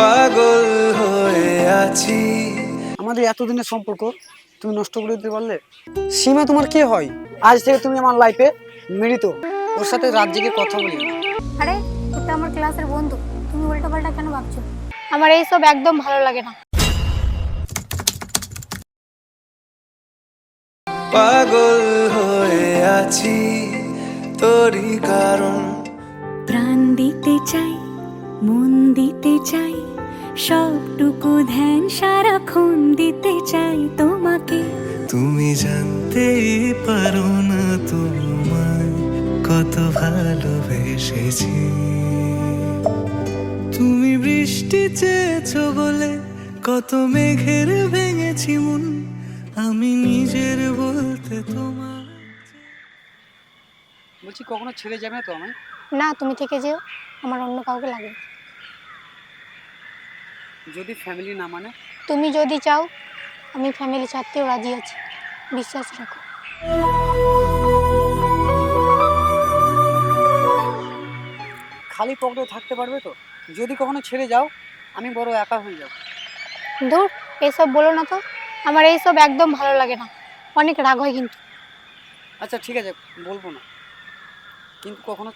পাগল হয়ে আছি। আমাদের এতদিনের সম্পর্ক তুমি নষ্ট করে দিতে পারলে? সীমা তোমার কে হয়? আজ থেকে তুমি আমার লাইফে মৃত ওর সাথে রাত জেগে কথা বলি। আরে এটা আমার ক্লাসের বন্ধু। তুমি উল্টো পাল্টা কেন ভাবছ? আমার এইসব একদম ভালো লাগে না। পাগল হয়ে আছি তোরই কারণ। প্রাণ দিতে চাই মন দিতে চাই সবটুকু ধ্যান সারাক্ষণ দিতে চাই তোমাকে। তুমি জানতেই পারো না তোমায় কত ভালোবেসেছি। তুমি বৃষ্টি চেয়েছো বলে কত মেঘের ভেঙেছি মন। আমি নিজের বলতে তোমার বলছি কখনো ছেড়ে যাবে না তো আমায়? না তুমি থেকে যেও। আমার অন্য কাউকে লাগে না। যদি ফ্যামিলি না মানে? তুমি যদি চাও আমি ফ্যামিলি ছাড়তেও রাজি আছি। বিশ্বাস রাখো। খালি পকেটে থাকতে পারবে তো? যদি কখনো ছেড়ে যাও আমি বড় একা হয়ে যাব। দূর এসব বলো না তো। আমার এইসব একদম ভালো লাগে না। অনেক রাগ হয় কিন্তু। আচ্ছা ঠিক আছে বলব না। কিন্তু কখনো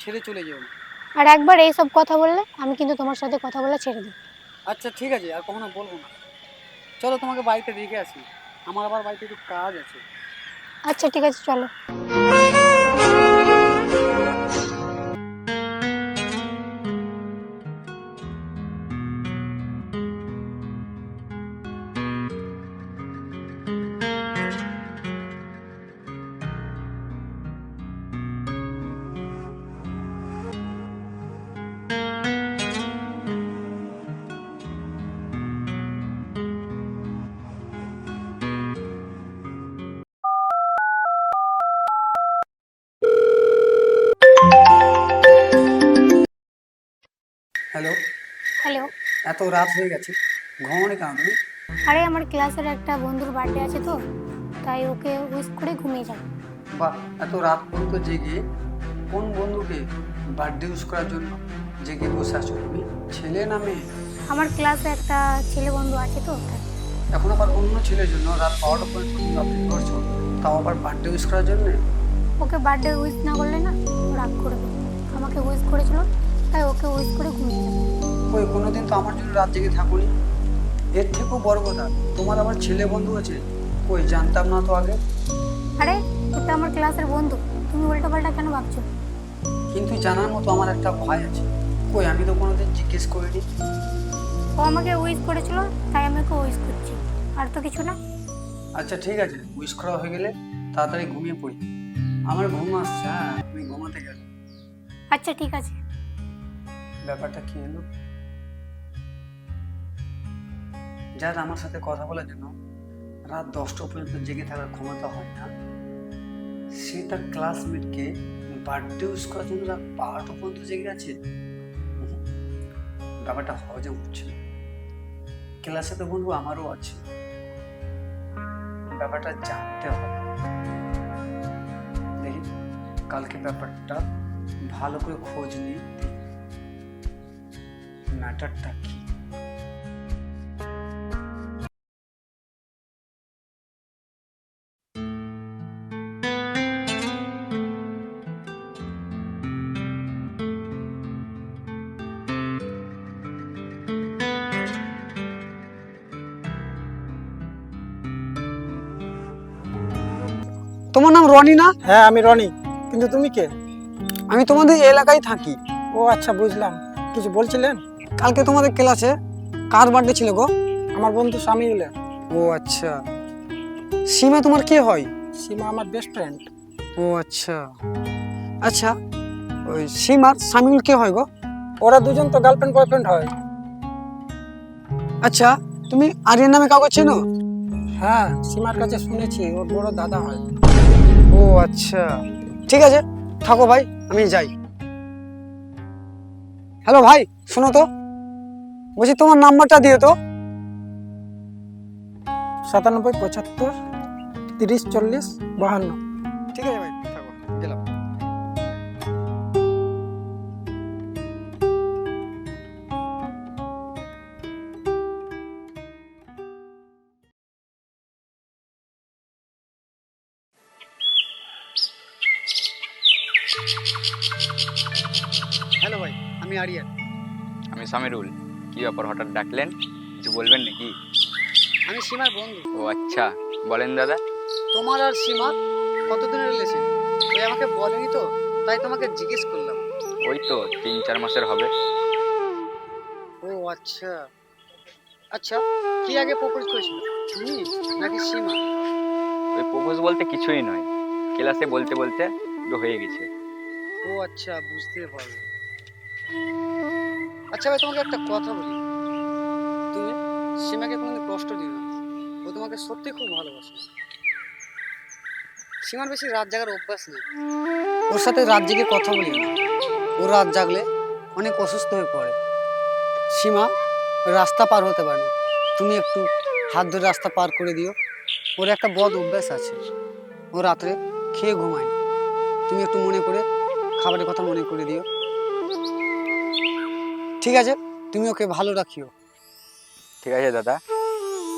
ছেড়ে চলে যেও না। আর একবার এইসব কথা বললে আমি কিন্তু তোমার সাথে কথা বলে ছেড়ে দিই আচ্ছা ঠিক আছে, আর কখনো বলব না। চলো তোমাকে বাড়িতে রেখে আসি। আমার আবার বাড়িতে একটু কাজ আছে। আচ্ছা ঠিক আছে, চলো। এত রাত হয়ে গেছে ঘুমানি কেন তুমি? আরে আমার ক্লাসের একটা বন্ধুর বার্থডে আছে তো তাই ওকে উইশ করে ঘুমিয়ে যাব বাহ এত রাত পর্যন্ত জেগে কোন বন্ধুকে বার্থডে ইউজ করার জন্য জেগে বসে আছো? তুমি ছেলে না মেয়ে? আমার ক্লাসে একটা ছেলে বন্ধু আছে তো তাই। এখন আবার অন্য ছেলের জন্য রাত বারোটা পর্যন্ত তুমি অপেক্ষা করছ তাও আবার বার্থডে ইউজ করার জন্য? ওকে বার্থডে উইশ না করলে না রাগ করবে। আমাকে উইশ করেছিল তাই ওকে উইশ করে ঘুমিয়ে যাব। ওই কোনোদিন তো আমার জন্য রাত জেগে থাকুনি। এর থেকেও বড় কথা তোমার আমার ছেলে বন্ধু আছে। কই জানতাম না তো আগে। আরে এটা আমার ক্লাসের বন্ধু। তুমি উল্টো পাল্টা কেন ভাবছ? কিন্তু জানার মতো আমার একটা ভয় আছে। কই আমি তো কোনোদিন জিজ্ঞেস করিনি। ও আমাকে উইশ করেছিল তাই আমি ওকে উইশ করছি। আর তো কিছু না। আচ্ছা ঠিক আছে উইশ করা হয়ে গেলে তাড়াতাড়ি ঘুমিয়ে পড়ি। আমার ঘুম আসছে হ্যাঁ আমি ঘুমাতে গেলে আচ্ছা ঠিক আছে। ব্যাপারটা কি হলো? যার আমার সাথে কথা বলার জন্য রাত দশটা পর্যন্ত জেগে থাকার ক্ষমতা হয় না, সে তার ক্লাসমেটকে বার্থডে ইউজ করার জন্য রাত বারোটা পর্যন্ত জেগে আছে? ব্যাপারটা হজম হচ্ছে না। ক্লাসে তো বন্ধু আমারও আছে। ব্যাপারটা জানতে হবে। দেখি, কালকে ব্যাপারটা ভালো করে খোঁজ নিয়ে ম্যাটারটা কি? তোমার নাম রনি না? হ্যাঁ আমি রনি। কিন্তু তুমি কে? আমি তোমাদের এই এলাকায় থাকি। ও আচ্ছা বুঝলাম। কিছু বলছিলেন? কালকে তোমাদের ক্লাসে কার বার্থডে ছিল গো? আমার বন্ধু স্বামীগুলো ও আচ্ছা। সীমা তোমার কে হয়? সীমা আমার বেস্ট ফ্রেন্ড ও আচ্ছা। আচ্ছা ওই সীমার সামিউল কে হয় গো? ওরা দুজন তো গার্লফ্রেন্ড বয়ফ্রেন্ড হয়। আচ্ছা তুমি আরিয়ান নামে কাউকে চেনো? হ্যাঁ সীমার কাছে শুনেছি ওর বড় দাদা হয়। ও আচ্ছা। ঠিক আছে, থাকো ভাই, আমি যাই। হ্যালো ভাই, শোনো তো। বলছি তোমার নাম্বারটা দিও তো। সাতানব্বই পঁচাত্তর, তিরিশ চল্লিশ, বাহান্ন। ঠিক আছে ভাই। আমি আরিয়ান। আমি সামিরুল। কি ব্যাপার হঠাৎ ডাকলেন? কিছু বলবেন নাকি? আমি সীমার বন্ধু। ও আচ্ছা বলেন দাদা। তোমার আর সীমা কতদিনের রিলেশন ওই আমাকে বলেনি তো তাই তোমাকে জিজ্ঞেস করলাম। ওই তো তিন চার মাসের হবে। ও আচ্ছা। আচ্ছা কি আগে প্রপোজ করেছিল? তুমি নাকি সীমা? ওই প্রপোজ বলতে কিছুই নয়। ক্লাসে বলতে বলতে হয়ে গেছে। ও আচ্ছা বুঝতে পারলাম। আচ্ছা ভাই, তোমাকে একটা কথা বলি। তুমি সীমাকে কোনোদিন কষ্ট দিও না। ও তোমাকে সত্যি খুব ভালোবাসে। সীমার বেশি রাত জাগার অভ্যাস নেই। ওর সাথে রাত জেগে কথা বলি না। ও রাত জাগলে অনেক অসুস্থ হয়ে পড়ে। সীমা রাস্তা পার হতে পারে না। তুমি একটু হাত ধরে রাস্তা পার করে দিও। ওর একটা বদ অভ্যাস আছে। ও রাত্রে খেয়ে ঘুমায় তুমি একটু মনে করে, খাবারের কথা মনে করে দিও। ঠিক আছে তুমি ওকে ভালো রাখিও। ঠিক আছে দাদা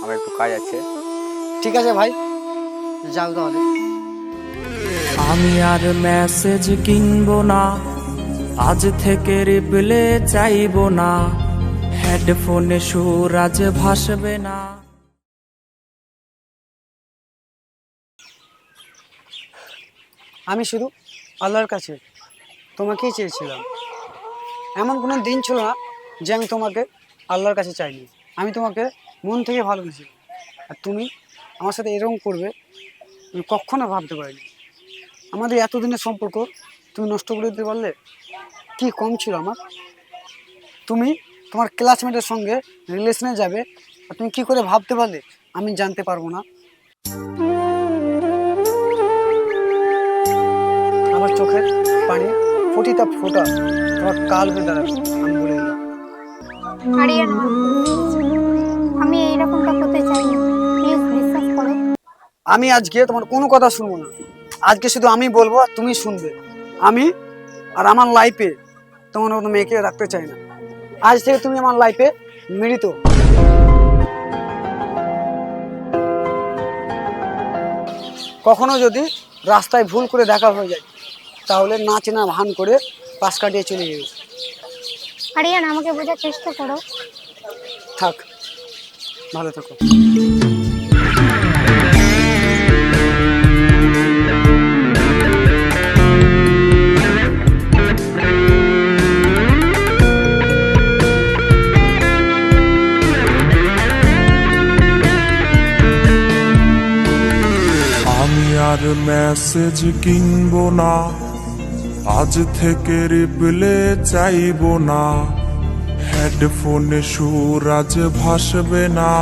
আমার একটু কাজ আছে। ঠিক আছে ভাই যাও তাহলে। আমি আর মেসেজ কিনবো না আজ থেকে রিপ্লে চাইব না। হেডফোনে সুর আজ ভাসবে না। আমি শুধু আল্লাহর কাছে তোমাকেই চেয়েছিলাম। এমন কোনো দিন ছিল না যে আমি তোমাকে আল্লাহর কাছে চাইনি। আমি তোমাকে মন থেকে ভালোবেসি আর তুমি আমার সাথে এরকম করবে, আমি কখনো ভাবতে পারিনি। আমাদের এতদিনের সম্পর্ক তুমি নষ্ট করে দিতে পারলে কি কম ছিল আমার? তুমি তোমার ক্লাসমেটের সঙ্গে রিলেশনে যাবে, আর তুমি কি করে ভাবতে পারলে আমি জানতে পারব না? আমার চোখের পানি প্রতিটা ফোঁটা তোমার কাল হয়ে দাঁড়াবে আমি বলে দিলাম। আরিয়ান। আমি এইরকমটা করতে চাই না। প্লিজ বিশ্বাস করো। আমি আজকে তোমার কোনো কথা শুনব না। আজকে শুধু আমি বলব আর তুমি শুনবে। আমি আর আমার লাইফে তোমার মতো মেয়েকে রাখতে চাই না। আজ থেকে তুমি আমার লাইফে মৃত কখনো যদি রাস্তায় ভুল করে দেখা হয়ে যায় তাহলে না চেনা ভান করে পাশ কাটিয়ে চলে যাবে। আরিয়ান আমাকে বোঝার চেষ্টা করো। থাক ভালো থাকো। আমি আর মেসেজ কিনবো না। আজ থেকে রিপ্লে চাইব না। হেডফোনে সুরাজ ভাসবে না।